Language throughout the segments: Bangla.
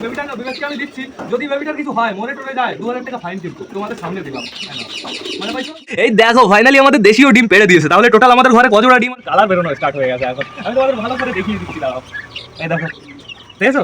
বেবিটা না বেবিটাকে আমি দিচ্ছি, যদি বেবিটার কিছু হয় মরে টরে যায়, দু হাজার টাকা ফাইন কিন্তু, তোমাদের সামনে দিলাম। মানে পাইছো এই দেখো ফাইনালি আমাদের দেশীয় ডিম পেড়ে দিয়েছে, তাহলে টোটাল আমাদের ঘরে কজোড়া ডিম কালার বেরোনো স্টার্ট হয়ে গেছে এখন। আমি তোমাদের ভালো করে দেখিয়ে দিচ্ছি, দাঁড়াও। এই দেখো, দেখেছ?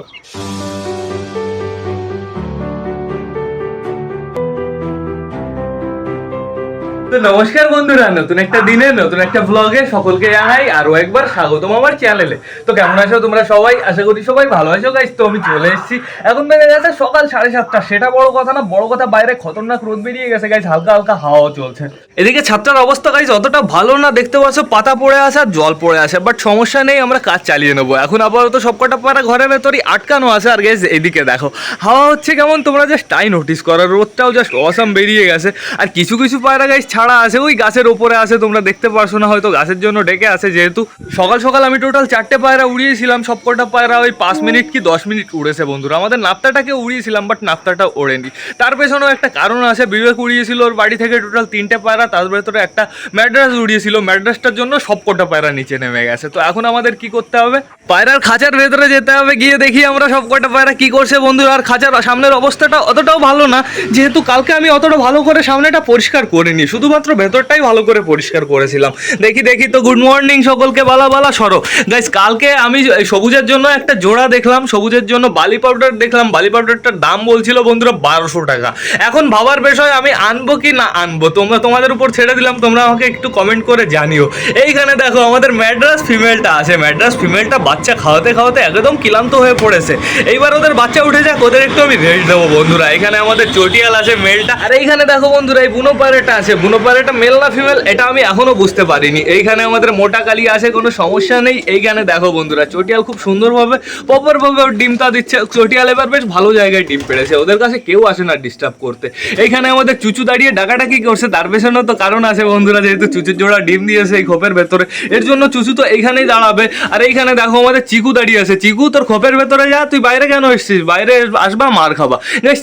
তো নমস্কার বন্ধুরা। নতুন একটা দিনে, নতুন একটা ব্লগে সকলকে জানাই আরও একবার স্বাগতম আমার চ্যানেলে তো কেমন আছো তোমরা সবাই? আশা করি সবাই ভালো আছো গাইস তো আমি চলে এসেছি। এখন বেজে গেছে সকাল সাড়ে সাতটা। সেটা বড় কথা না, বড় কথা বাইরে খতরনাক রোদ বেরিয়ে গেছে গাইস হালকা হালকা হাওয়াও চলছে। এদিকে ছাত্রার অবস্থা গাইস অতটা ভালো না। দেখতে পাচ্ছ পাতা পড়ে আসে আর জল পড়ে আসে বাট সমস্যা নেই, আমরা কাজ চালিয়ে নেব। এখন আপাতত সবকটা পাড়া ঘরের ভেতরই আটকানো আছে। আর গাইস এদিকে দেখো, হাওয়া হচ্ছে কেমন? তোমরা জাস্ট তাই নোটিস করো। রোদটাও জাস্ট অসাম বেরিয়ে গেছে। আর কিছু কিছু পায়রা গাইস ছাড়া আছে ওই গাছের ওপরে আছে তোমরা দেখতে পারছ না হয়তো গাছের জন্য ডেকে আছে যেহেতু। সকাল সকাল আমি টোটাল চারটে পায়রা উড়িয়েছিলাম সবকটা পায়রা ওই পাঁচ মিনিট কি দশ মিনিট উড়েছে বন্ধুরা। আমাদের নাপ্তাটাকে উড়িয়েছিলাম বাট নাপ্তাটা ওড়েনি। তার পেছনেও একটা কারণ আছে বিবেক উড়িয়েছিল ওর বাড়ি থেকে টোটাল তিনটে পায়রা তার ভেতরে একটা ম্যাড্রাস উড়িয়েছিল। ম্যাড্রাসটার জন্য সবকটা পায়রা নিচে নেমে গেছে। তো এখন আমাদের কি করতে হবে? পায়রার খাঁচার ভেতরে যেতে হবে গিয়ে দেখি আমরা সবকটা পায়রা কি করছে বন্ধুরা। আর খাঁচার সামনের অবস্থাটা অতটাও ভালো না যেহেতু কালকে আমি অতটা ভালো করে সামনেটা পরিষ্কার করিনি। শুধুমাত্র ভেতরটাই ভালো করে পরিষ্কার করেছিলাম। দেখি দেখি তো গুড মর্নিং সকলকে, বালা বালা, সরো। গাইস কালকে আমি সবুজের জন্য একটা জোড়া দেখলাম, সবুজের জন্য বালি পাউডার দেখলাম, বালি পাউডারটার দাম বলছিল বন্ধুরা বারোশো টাকা। এখন ভাবার বিষয়, আমি আনব কি না আনব? তোমরা, তোমাদের উপর ছেড়ে দিলাম, তোমরা আমাকে একটু কমেন্ট করে জানিও। এইখানে দেখো, আমাদের ম্যাড্রাস ফিমেলটা আছে ম্যাড্রাস ফিমেলটা বাচ্চা খাওয়াতে খাওয়াতে একদম ক্লান্ত হয়ে পড়েছে। এইবার ওদের বাচ্চা উঠে যাক, ওদের একটু আমি রেস্ট দেবো বন্ধুরা। এখানে আমাদের চটিয়াল আছে মেলটা আর এইখানে দেখো বন্ধুরা, এই বুনো পায়রাটা আছে, বুনো পায়রাটা মেল না ফিমেল এটা আমি এখনও বুঝতে পারিনি। এইখানে আমাদের মোটা কালি আছে, কোনো সমস্যা নেই। এইখানে দেখো বন্ধুরা, চটিয়াল খুব সুন্দরভাবে প্রপার ভাবে ওর ডিমটা দিচ্ছে। চটিয়াল এবার বেশ ভালো জায়গায় ডিম পেড়েছে। ওদের কাছে কেউ আসে না ডিস্টার্ব করতে। এইখানে আমাদের চুচু দাঁড়িয়ে ডাকাডাকি করছে, তার পেছনেও তো কারণ আছে বন্ধুরা, যেহেতু চুচুর জোড়া ডিম দিয়েছে এই খোপের ভেতরে। এর জন্য চুচু তো এইখানেই দাঁড়াবে। আর এইখানে দেখো আমাদের চিকু দাঁড়িয়ে আছে। চিকু, তোর খোপের ভেতরে যা, তুই বাইরে কেন এসছিস? বাইরে আসবা, মার খাবা।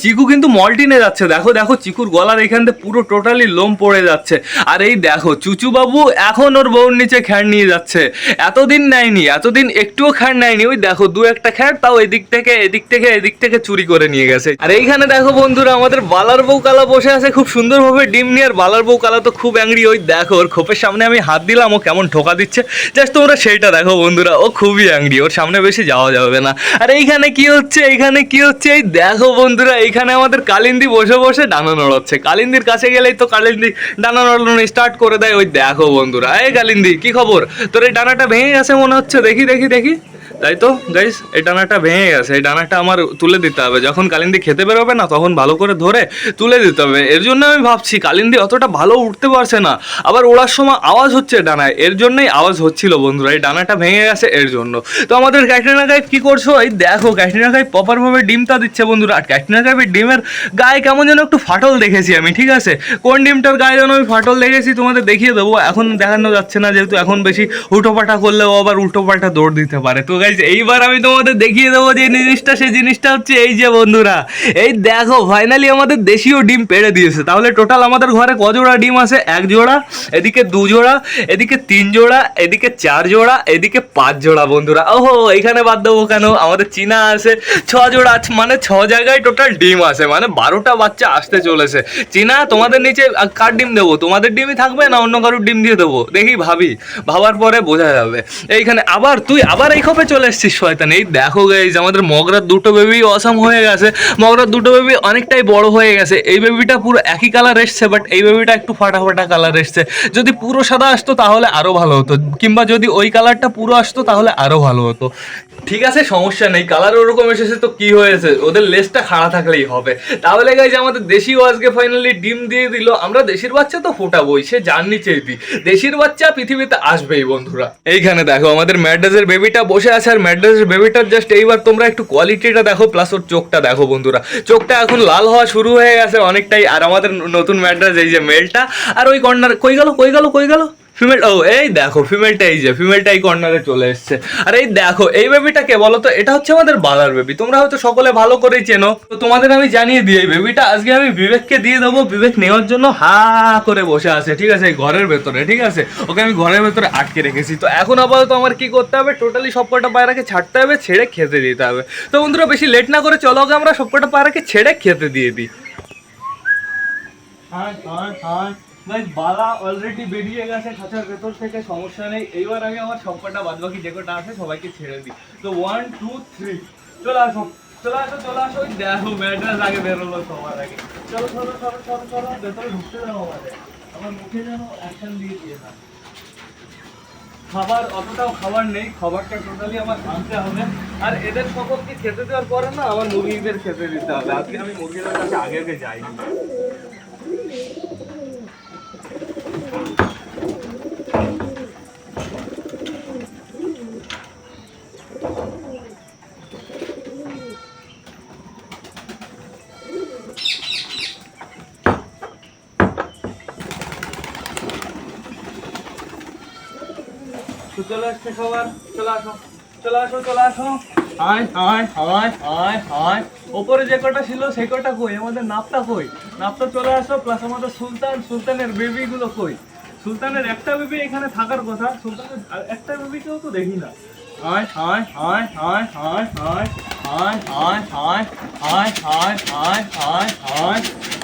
চিকু কিন্তু মল্টিনে যাচ্ছে। দেখো দেখো, চিকুর গলার এখান থেকে পুরো টোটালি লোম পড়ে যাচ্ছে। আর এই দেখো চুচু বাবু এখন ওর বউর নিচে খ্যার নিয়ে যাচ্ছে। এতদিন নেয়নি, এতদিন একটুও খ্যার নেয়নি। ওই দেখো, দু একটা খ্যার তাও এদিক থেকে এদিক থেকে এদিক থেকে চুরি করে নিয়ে গেছে। আর এইখানে দেখো বন্ধুরা, আমাদের বালার বউ কালা বসে আছে, খুব সুন্দরভাবে ডিম নিয়ে। আর বালার বউ কালা তো খুব অ্যাংরি ওই দেখো, ওর খোপের সামনে আমি হাত দিলাম, ও কেমন ঠোকা দিচ্ছে। জাস্ট তোমরা সেইটা দেখো বন্ধুরা, ও খুবই অ্যাংরি ওর সামনে বেশি যাওয়া যাবে না। আর এইখানে কি হচ্ছে, এইখানে কি হচ্ছে, এই দেখো বন্ধুরা, এইখানে আমাদের কালিন্দি বসে বসে ডানা নড়াচ্ছে। কালিন্দির কাছে গেলেই তো কালিন্দি ডানা নড়ানো স্টার্ট করে দেয়, ওই দেখো বন্ধুরা। এই গালিন্দি, কি খবর? তোর এই ডানাটা ভেঙে গেছে মনে হচ্ছে। দেখি দেখি দেখি। তাই তো? গাইস এই ডানাটা ভেঙে গেছে। এই ডানাটা আমার তুলে দিতে হবে। যখন কালিন্দি খেতে বেরোবে না, তখন ভালো করে ধরে তুলে দিতে হবে। এর জন্য আমি ভাবছি, কালিন্দি অতটা ভালো উঠতে পারছে না। আবার ওড়ার সময় আওয়াজ হচ্ছে ডানায়। এর জন্যই আওয়াজ হচ্ছিল, বন্ধুরা। এই ডানাটা ভেঙে গেছে এর জন্য। তো আমাদের ক্যাটরিনা গাইফ কি করছ? এই দেখো, ক্যাটরিনা গাইফ প্রপারভাবে ডিমটা দিচ্ছে, বন্ধুরা। আর ক্যাটরিনা গাইফের ডিমের গায়ে কেমন যেন একটু ফাটল দেখেছি আমি, ঠিক আছে? কোন ডিমটার গায়ে যেন আমি ফাটল দেখেছি তোমাদের দেখিয়ে দেবো। এখন দেখানো যাচ্ছে না, যেহেতু এখন বেশি উল্টোপাল্টা করলে ও আবার উল্টোপাল্টা দৌড় দিতে পারে। তো গাইজ এইবার আমি তোমাদের দেখিয়ে দেবো যে জিনিসটা, সেই জিনিসটা হচ্ছে এই যে বন্ধুরা। এই দেখো ফাইনালি আমাদের দেশীয় ডিম পেড়ে দিয়েছে। তাহলে টোটাল আমাদের ঘরে ক জোড়া ডিম আছে? এক জোড়া, এদিকে দু জোড়া, এদিকে তিন জোড়া, এদিকে চার জোড়া, এদিকে পাঁচ জোড়া বন্ধুরা। ওহো এখানে বাদ দেবো কেন? আমাদের চীনা আছে, ছ জোড়া আছে মানে ছ জায়গায় টোটাল ডিম আছে মানে বারোটা বাচ্চা আসতে চলেছে। চীনা, তোমাদের নিচে কার ডিম দেবো? তোমাদের ডিমই থাকবে না অন্য কারোর ডিম দিয়ে দেবো? দেখি, ভাবি। ভাবার পরে বোঝা যাবে। এইখানে আবার, তুই আবার এই খোপে চলে এসছিস শয়তান। এই দেখো গাইজ আমাদের মগরার দুটো বেবি অসম হয়ে গেছে। মগরার দুটো বেবি অনেকটাই বড় হয়ে গেছে। এই বেবিটা পুরো একই কালার এসছে বাট এই বেবিটা একটু ফাটা ফাটা কালার এসছে। যদি পুরো সাদা আসতো তাহলে আরও ভালো হতো, কিংবা যদি ওই কালারটা পুরো আসতো তাহলে আরও ভালো হতো। ঠিক আছে, সমস্যা নেই। কালার ওরকম এসেছে তো কি হয়েছে? ওদের লেজটা খাড়া থাকলেই হবে। তাহলে গাইজ আমাদের দেশি ওয়াজকে ফাইনালি ডিম দিয়ে দিল। আমরা দেশির বাচ্চা তো ফোটাবোই, সে যার নিচেই দিই দেশির বাচ্চা পৃথিবীতে আসবেই, বন্ধুরা। এইখানে দেখো, আমাদের ম্যাড্রাসের বেবিটা বসে আছে, আর ম্যাড্রাসের বেবিটার জাস্ট এইবার তোমরা একটু কোয়ালিটিটা দেখো প্লাস ওর চোখটা দেখো, বন্ধুরা। চোখটা এখন লাল হওয়া শুরু হয়ে গেছে অনেকটাই, আর আমাদের নতুন ম্যাড্রাস, এই যে মেলটা, আর ওই কর্নার কই গেল কই গেল কই গেল? ফিমেল ও, এই দেখো ফিমেলটা এই যে ফিমেলটা এই কর্নারে চলে এসছে। আর এই দেখো, এই বেবিটা কে বলো তো এটা হচ্ছে আমাদের বালার বেবি তোমরা হয়তো সকলে ভালো করেই চেনো। তো তোমাদের আমি জানিয়ে দিই, এই বেবিটা আজকে আমি বিবেককে দিয়ে দেবো। বিবেক নেওয়ার জন্য হা করে বসে আছে, ঠিক আছে? এই ঘরের ভেতরে, ঠিক আছে? ওকে আমি ঘরের ভেতরে আটকে রেখেছি। তো এখন আপাতত আমার কি করতে হবে? টোটালি সবকটা পায়রাকে ছাড়তে হবে, ছেড়ে খেতে দিতে হবে। তো বন্ধুরা, বেশি লেট না করে চলো ওকে আমরা সবকটা পায়রাকে ছেড়ে খেতে দিয়ে দিই। হাই হাই হাই গাইস বালা অলরেডি বেরিয়ে গেছে খাঁচার ভেতর থেকে সমস্যা নেই। এইবার আমি আমার সবকটা বাদ বাকি যে কটা আছে সবাইকে ছেড়ে দিই। তো ওয়ান টু থ্রি চলে আসো চলে আসো চলে আসো। ওই দেখো ম্যাড্রাস আগে বেরোলো সবার আগে। চলো চলো চলো চলো চলো। ভেতরে ঢুকতে দাও আমাদের। আমার মুখে যেন অ্যাকশন দিয়ে দিয়ে না। খাবার, অতটাও খাবার নেই। খাবারটা টোটালি আমার আনতে হবে। আর এদের সকলকে খেতে দেওয়ার পরে না আমার মুরগিদের খেতে দিতে হবে। আজকে আমি মুরগিদের কাছে আগে আগে যাইনি। চলে আসছে সবার চলে আসো চলে আসো চলে আসো। আয় আয় আয় আয় আয় ওপরে যে কটা ছিল সেই কটা কই আমাদের নাপটা কই নাপটা চলে আসো প্লাস আমাদের সুলতান সুলতানের বেবি গুলো কই সুলতানের একটা বেবি এখানে থাকার কথা সুলতানের একটা বেবিকেও তো দেখি না আয় আয় আয় আয় আয় আয় আয় আয় আয় আয় আয় আয় আয় আয়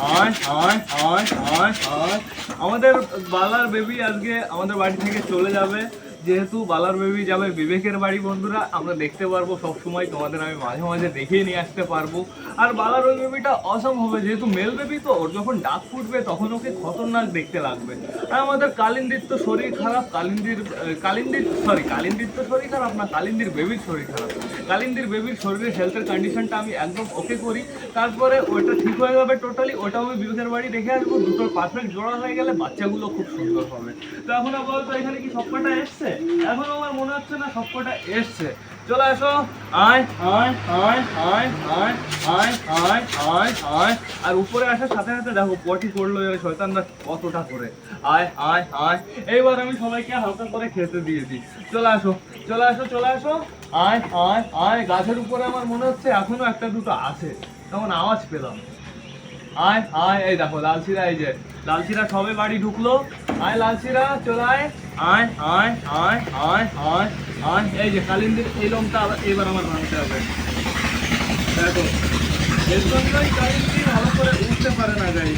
আয় আয় আয় আয় আয় আমাদের বালার বেবি আজকে আমাদের বাড়ি থেকে চলে যাবে যেহেতু বালার বেবি যাবে বিবেকের বাড়ি, বন্ধুরা, আমরা দেখতে পারব সবসময়, তোমাদের আমি মাঝে মাঝে দেখিয়ে নিয়ে আসতে পারব। আর বালার ওই বেবিটা অসম হবে, যেহেতু মেল বেবি তো, ওর যখন ডাক ফুটবে, তখন ওকে খতরনাক দেখতে লাগবে। আর আমাদের কালিন্দির তো শরীর খারাপ, কালিন্দির কালিন্দির সরি কালিন্দির তো শরীর খারাপ না, কালিন্দির বেবির শরীর খারাপ। কালিন্দির বেবির শরীরের হেলথের কন্ডিশনটা আমি একদম ওকে করি। তারপরে ওটা ঠিক হয়ে যাবে টোটালি ওটাও আমি বিবেকের বাড়ি রেখে আসব, দুটোর পারফেক্ট জোড়া হয়ে গেলে বাচ্চাগুলো খুব সুন্দর হবে। তো এখন আপাতত এখানে কি সবকটা এসছে? এখন আমার মনে হচ্ছে না সবকটা এসছে। চলে আসো। আয় আয় আয় আয় আয় আয় আয় আয় আয়। আর উপরে আসার সাথে সাথে দেখো পটি করল এর শয়তানরা কতটা করে। আয় আয় আয়। এইবার আমি সবাইকে হালকা করে খেতে দিয়েছি চলে আসো চলে আসো চলে আসো। আয় আয় আয়। গাছের উপরে আমার মনে হচ্ছে এখনও একটা দুটো আছে। তখন আওয়াজ পেলাম। আয় আয়। এই দেখো লালচিরা এই যে লালচিরা সবে বাড়ি ঢুকলো। আয় লালচিরা চলে আয়। আয় আয় আয় আয় আয় আয়। এই যে কালিন্দির এই লোমটা এবার আমার ভাঙতে হবে। দেখো এর জন্যই কালিন্দি ভালো করে উঠতে পারে না গাড়ি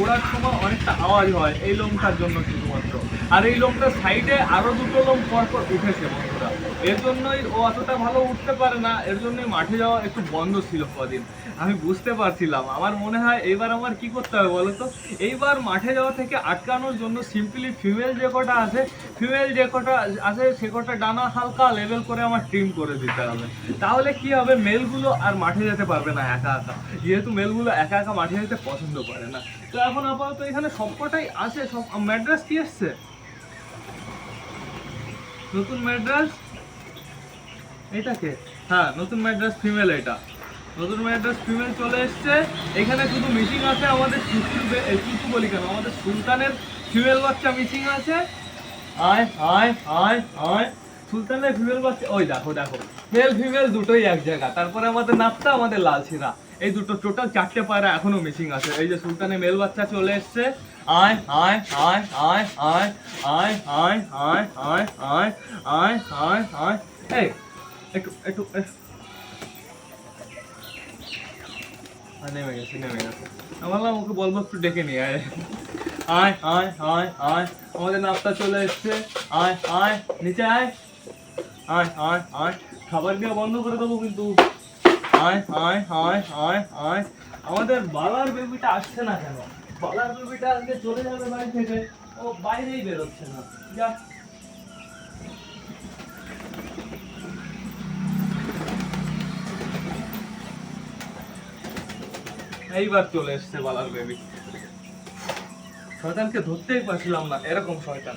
ওড়ার সময় অনেকটা আওয়াজ হয় এই লোমটার জন্য শুধুমাত্র। আর এই লোমটার সাইডে আরও দুটো লোম পর পর উঠেছে বন্ধুরা। এর জন্যই ও অতটা ভালো উঠতে পারে না, এর জন্যই মাঠে যাওয়া একটু বন্ধ ছিল কদিন। আমি বুঝতে পারছিলাম। আমার মনে হয় এইবার আমার কি করতে হবে বলো তো? এইবার মাঠে যাওয়া থেকে আটকানোর জন্য সিম্পলি ফিমেল যে কটা আছে ফিমেল যে কটা আছে, সে কটা ডানা হালকা লেভেল করে আমার ট্রিম করে দিতে হবে। তাহলে কি হবে? মেলগুলো আর মাঠে যেতে পারবে না একা একা। যেহেতু মেলগুলো একা একা মাঠে যেতে পছন্দ করে না। তো এখন আপাতত এখানে সবকটাই আছে, সব ম্যাড্রাস কি এসছে নতুন ম্যাড্রাস? এটাকে? হ্যাঁ নতুন ম্যাড্রাস ফিমেল এটা। নতুন ম্যাড্রাস ফিমেল চলে এসছে। এখানে শুধু মিসিং আছে আমাদের চুচু চুচু বলি কেন? আমাদের সুলতানের ফিমেল বাচ্চা মিসিং আছে। আয় আয় আয় আয়। সুলতানের ফিমেল বাচ্চা ওই দেখো দেখো। মেল ফিমেল দুটোই এক জায়গা। তারপরে আমাদের নাপটা আমাদের লালছিরা এই দুটো টোটাল চারটে পায়রা এখনও মিসিং আছে এই যে সুলতানের মেল বাচ্চা চলে এসছে আয় আয় আয় আয় আয় আয় আয় আয় আয় আয় আয় আয় আয় এই নেমে গেছে নেমে গেছে আমার ওকে বলব একটু ডেকে নিয়ে আয় আয় আয় আয় আয় আমাদের নাপটা চলে এসছে আয় আয় নিচে আয় আয় আয় আয় খাবার দেওয়া বন্ধ করে দেবো কিন্তু আমাদের বালার বেবিটা আসছে না কেন? বালার বেবিটা আজকে চলে যাবে বাড়ি থেকে। ও বাইরেই বেরোচ্ছে না। যা। এইবার চলে এসছে বালার বেবি। শয়তানকে ধরতেই পারছিলাম না, এরকম শয়তান।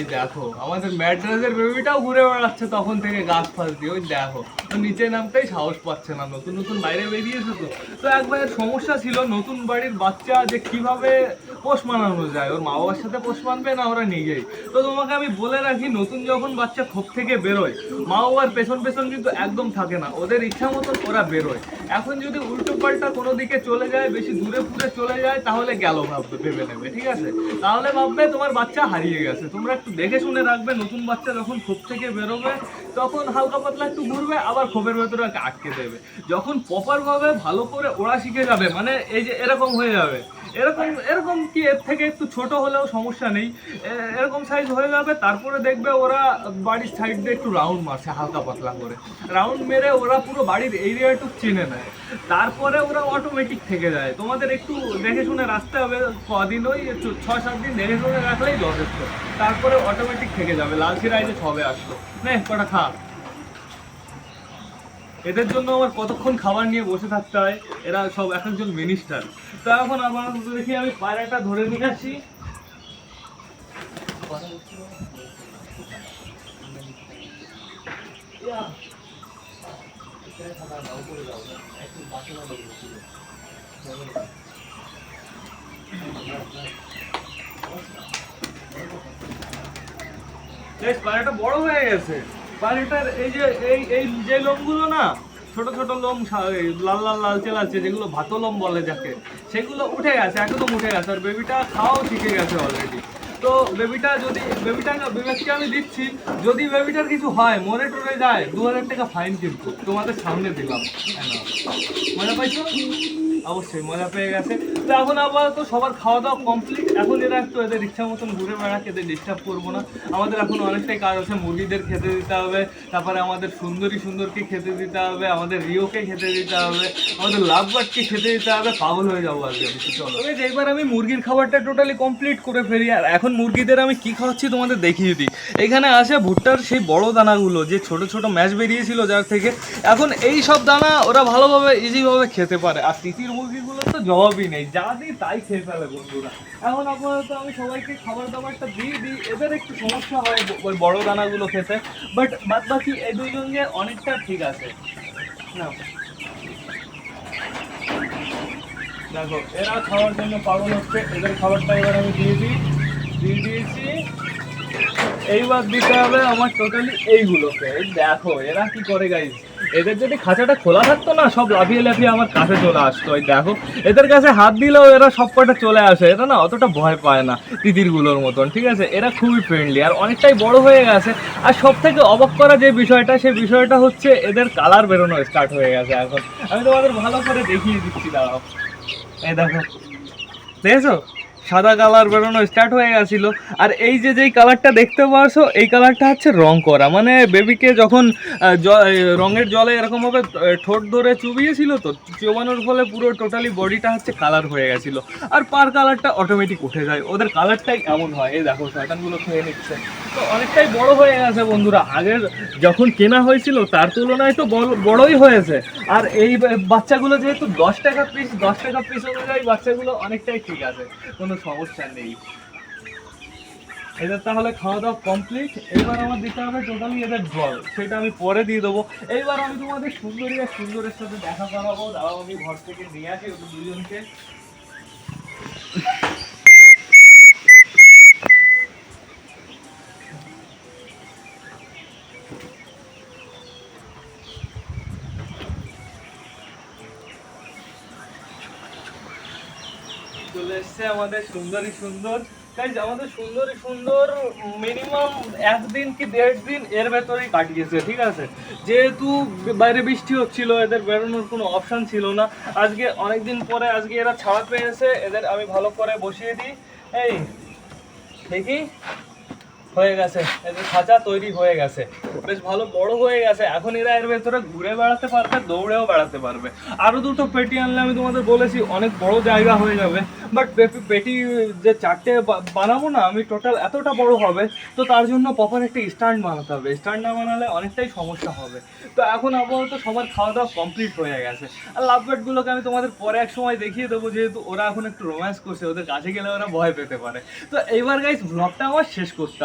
এই দেখো আমাদের ম্যাড্রাসের বেবিটাও ঘুরে বেড়াচ্ছে তখন থেকে গাছ ফাঁস দিয়ে ওই দেখো। নিচে নামতেই সাহস পাচ্ছে না, নতুন নতুন বাইরে বেরিয়েছে তো। তো একবার সমস্যা ছিল নতুন বাড়ির বাচ্চা যে কীভাবে পোষ মানানো যায়, ওর মা বাবার সাথে পোষ মানবে না ওরা নিজেই? তো তোমাকে আমি বলে রাখি, নতুন যখন বাচ্চা খোপ থেকে বেরোয় মা বাবার পেছন পেছন কিন্তু একদম থাকে না, ওদের ইচ্ছা মতন ওরা বেরোয়। এখন যদি উল্টো পাল্টা কোনো দিকে চলে যায়, বেশি দূরে ফুরে চলে যায়, তাহলে গেল ভাববে ভেবে নেবে, ঠিক আছে? তাহলে ভাববে তোমার বাচ্চা হারিয়ে গেছে। তোমরা একটু দেখে শুনে রাখবে, নতুন বাচ্চা যখন খোপ থেকে বেরোবে, তখন হালকা পাতলা একটু ঘুরবে, আবার খোপের ভেতরে আটকে দেবে। যখন প্রপার ভাবে ভালো করে ওরা শিখে যাবে মানে এই যে এরকম হয়ে যাবে। এরকম এরকম কি এর থেকে একটু ছোট হলেও সমস্যা নেই। এরকম সাইজ হয়ে যাবে, তারপরে দেখবে ওরা বাড়ির সাইড দিয়ে একটু রাউন্ড মারছে, হালকা পাতলা করে। রাউন্ড মেরে ওরা পুরো বাড়ির এরিয়াটুক চিনে নেয়। তারপরে ওরা অটোমেটিক থেকে যায়। তোমাদের একটু দেখে শুনে রাখতে হবে, কদিন ওই ছয়, সাত দিন দেখে শুনে রাখলেই যথেষ্ট। তারপরে অটোমেটিক থেকে যাবে। লালচি রাইজে সবে আসলো। নে, কটা খা। এদের জন্য আমার কতক্ষণ খাবার নিয়ে বসে থাকতে হয়? এরা সব এক একজন মিনিস্টার তো এখন আমার দেখি আমি পায়রাটা ধরে নিয়ে আসি। পায়রাটা বড় হয়ে গেছে। পায়রাটার এই যে এই এই যে লোমগুলো না ছোট ছোট লোম লাল লাল লালচে লালচে যেগুলো ভাতো লোম বলে যাকে সেগুলো উঠে গেছে একদম উঠে গেছে আর বেবিটা খাওয়াও শিখে গেছে অলরেডি তো বেবিটা যদি বেবিটা বেবিকে আমি দিচ্ছি যদি বেবিটার কিছু হয় মরে টরে যায় দু হাজার টাকা ফাইন কিন্তু তোমাদের সামনে দিলাম। হ্যাঁ, মজা পাইছো? অবশ্যই মজা পেয়ে গেছে। তো এখন আপাতত, সবার খাওয়া দাওয়া কমপ্লিট এখন এরা একটু এদের ইচ্ছা মতন ঘুরে বেড়াক, এদের ডিস্টার্ব করব না। আমাদের এখন অনেকটাই কাজ আছে, মুরগিদের খেতে দিতে হবে, তারপরে আমাদের সুন্দরী সুন্দরকে খেতে দিতে হবে, আমাদের রিওকে খেতে দিতে হবে, আমাদের লাভবার্ডকে খেতে দিতে হবে, পাগল হয়ে যাব আজকে আমি চলো তবে আমি মুরগির খাবারটা টোটালি কমপ্লিট করে ফেলি। আর এখন মুরগিদের আমি কি খাওয়াচ্ছি তোমাদের দেখিয়ে দিই। এখানে আসে ভুট্টার সেই বড় দানাগুলো, যে ছোট ছোট ম্যাচ বেরিয়েছিল যার থেকে। এখন এই সব দানা ওরা ভালোভাবে ইজিভাবে খেতে পারে। আর তিতির মুরগিগুলো তো জবাবই নেই। যা দিই তাই খেয়ে ফেলে বন্ধুরা। এখন আপাতত আমি সবাইকে খাবার দাবারটা দিয়ে দিই। এদের একটু সমস্যা হয় ওই বড় দানাগুলো খেতে। বাট বাদ বাকি এই দুজনকে অনেকটা ঠিক আছে। না দেখো, এরা খাওয়ার জন্য পাগল হচ্ছে। এদের খাবারটা এবার আমি দিয়ে দিই। দিয়ে দিয়েছি। এইবার দিতে হবে আমার টোটালি এইগুলোকে। এই দেখো, এরা কি করে গাইজ এদের যদি খাঁচাটা খোলা থাকতো না, সব লাফিয়ে লাফিয়ে আমার কাছে চলে আসতো। ওই দেখো, এদের কাছে হাত দিলেও এরা সব কটা চলে আসে। এরা না অতটা ভয় পায় না তিতিরগুলোর মতন, ঠিক আছে? এরা খুবই ফ্রেন্ডলি আর অনেকটাই বড় হয়ে গেছে। আর সব থেকে অবাক করা যে বিষয়টা সেই বিষয়টা হচ্ছে এদের কালার বেরোনো স্টার্ট হয়ে গেছে এখন। আমি তোমাদের ভালো করে দেখিয়ে দিচ্ছি, দাঁড়াও। এই দেখো, দেখেছ? সাদা কালার বেরোনো স্টার্ট হয়ে গেছিল। আর এই যে যেই কালারটা দেখতে পারছ, এই কালারটা হচ্ছে রং করা। মানে বেবিকে যখন রঙের জলে এরকমভাবে ঠোঁট ধরে চুবিয়েছিল তো, চুবানোর ফলে পুরো টোটালি বডিটা হচ্ছে কালার হয়ে গেছিল। আর পার কালারটা অটোমেটিক উঠে যায়। ওদের কালারটাই এমন হয়। এই দেখো, শয়তানগুলো খেয়ে নিচ্ছে। তো অনেকটাই বড় হয়ে গেছে বন্ধুরা। আগের যখন কেনা হয়েছিল, তার তুলনায় তো বড়- বড়ই হয়েছে। আর এই বাচ্চাগুলো যেহেতু দশ টাকা পিস দশ টাকা পিস অনুযায়ী বাচ্চাগুলো অনেকটাই ঠিক আছে। কোনো সমস্যা নেই। এদের তাহলে খাওয়া দাওয়া কমপ্লিট এবার আমার দিতে হবে টোটালি এদের জল। সেটা আমি পরে দিয়ে দেবো। এইবার আমি তোমাদের সুন্দরী আর সুন্দরের সাথে দেখা করাবো। দাঁড়াও আমি ঘর থেকে নিয়ে আসি দুজনকে। এসছে আমাদের সুন্দরী সুন্দর। গাইজ আমাদের সুন্দরী সুন্দর মিনিমাম একদিন কি দেড় দিন এর ভেতরেই কাটিয়েছে, ঠিক আছে? যেহেতু বাইরে বৃষ্টি হচ্ছিল, এদের বেরোনোর কোনো অপশান ছিল না। আজকে অনেক দিন পরে আজকে এরা ছাড়া পেয়েছে, এদের আমি ভালো করে বসিয়ে দিই। এই, দেখি। হয়ে গেছে। এদের খাঁচা তৈরি হয়ে গেছে। বেশ ভালো বড় হয়ে গেছে। এখন এরা এর ভেতরে ঘুরে বেড়াতে পারবে, দৌড়েও বেড়াতে পারবে। আরও দুটো পেটি আনলে আমি তোমাদের বলেছি, অনেক বড় জায়গা হয়ে যাবে। বাট পেটি যে চারটে বানাবো না, আমি টোটাল এতটা বড় হবে, তো তার জন্য প্রপার একটা স্ট্যান্ড বানাতে হবে। স্ট্যান্ড না বানালে অনেকটাই সমস্যা হবে। তো এখন আপাতত সবার খাওয়া দাওয়া কমপ্লিট হয়ে গেছে। আর লাভ গুলোকে আমি তোমাদের পরে এক সময় দেখিয়ে দেবো, যেহেতু ওরা এখন একটু রোম্যান্স করছে, ওদের কাছে গেলে ওরা ভয় পেতে পারে। তো এইবার গাইস ব্লগটা আমার শেষ করতে